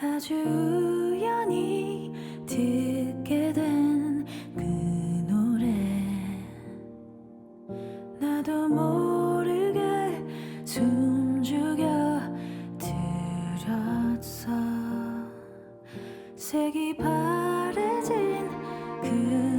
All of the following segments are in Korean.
아주 우연히 듣게 된 그 노래. 나도 모르게 숨죽여 들었어. 색이 바래진 그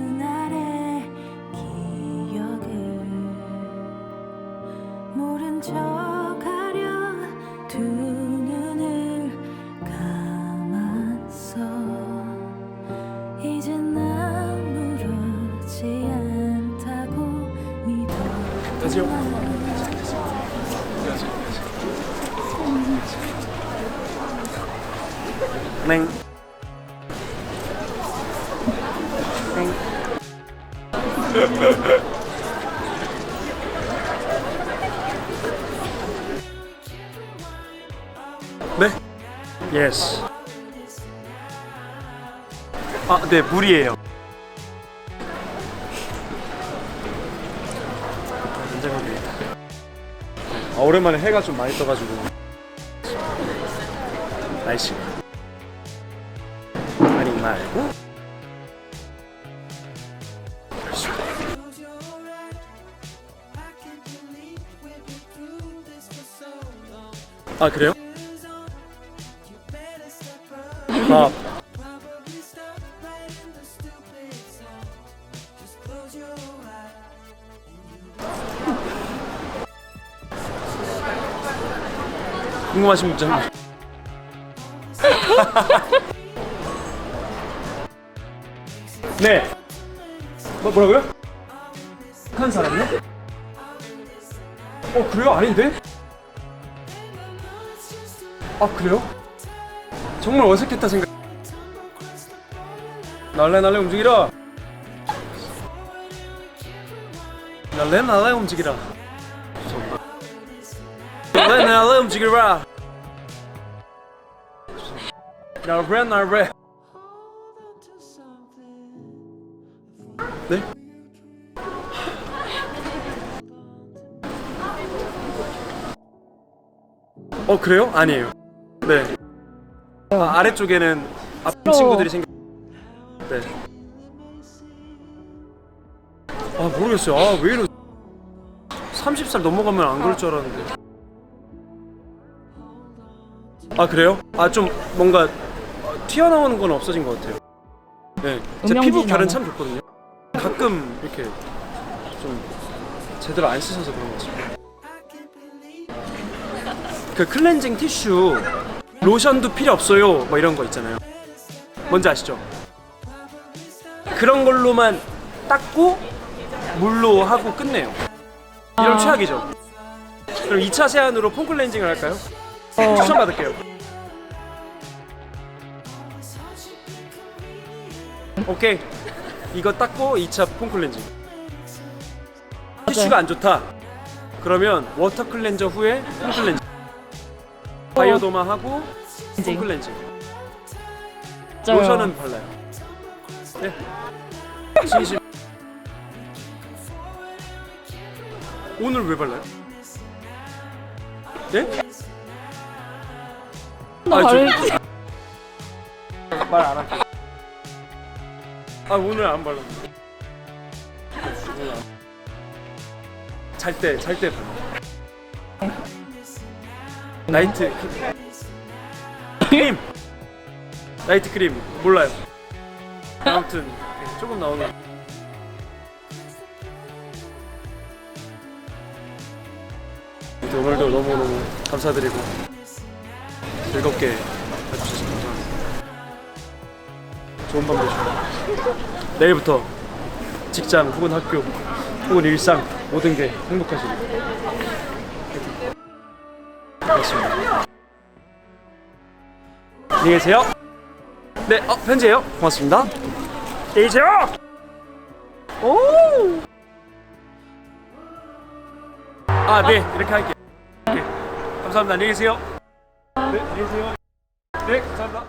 안녕하세요. 맹. 네? 예스. 아, 네, 물이에요. 아, 오랜만에 해가 좀 많이 떠가지고. 날씨가 아니 말고 아 그래요? 아 궁금하신 분점 네. 뭐 뭐라고요? 한 사람이요? 어 그래요? 아닌데? 아 그래요? 정말 어색했다 생각. 날래 날래 움직이라. 날래 날래 움직이라. 움직이라. 날래 날래. 네? 어 그래요? 아니에요. 네. 아, 아래쪽에는 아픈 친구들이 생겨. 네. 아 모르겠어요. 아왜 이러? 30살 넘어가면 안 그럴 줄 알았는데. 아 그래요? 아 좀 뭔가 튀어나오는 건 없어진 것 같아요. 네. 제 피부 결은 뭐. 참 좋거든요. 가끔 이렇게 좀 제대로 안 씻어서 그런 것 같습니다. 그 클렌징 티슈 로션도 필요 없어요 뭐 이런 거 있잖아요 뭔지 아시죠? 그런 걸로만 닦고 물로 하고 끝내요 이런 아. 최악이죠 그럼 2차 세안으로 폼 클렌징을 할까요? 어. 추천 받을게요 오케이 이거 닦고 2차 폼 클렌징 티슈가 안 좋다 그러면 워터 클렌저 후에 폼 클렌징 바이오도마 하고 폼 클렌징 진짜요. 로션은 발라요. 네. 진심. 오늘 왜 발라요? 네? 나 아, 저- 바르지. 말안 할게요. 아 오늘 안 발랐는데. 잘 때, 잘 때 발라. 나이트 크- 크림. 나이트 크림 몰라요. 아무튼 조금 나오는. 오늘도 너무 너무 감사드리고 즐겁게 해주셔서 감사합니다. 좋은 밤 되시고 내일부터 직장 혹은 학교 혹은 일상 모든 게 행복하시길 그렇습니다. 안녕히 계세요. 네, 어, 편지예요. 고맙습니다. 계세요. 오. 아, 네, 이렇게 할게요. 네, 감사합니다. 안녕히 계세요. 네, 안녕히 계세요. 네, 감사합니다.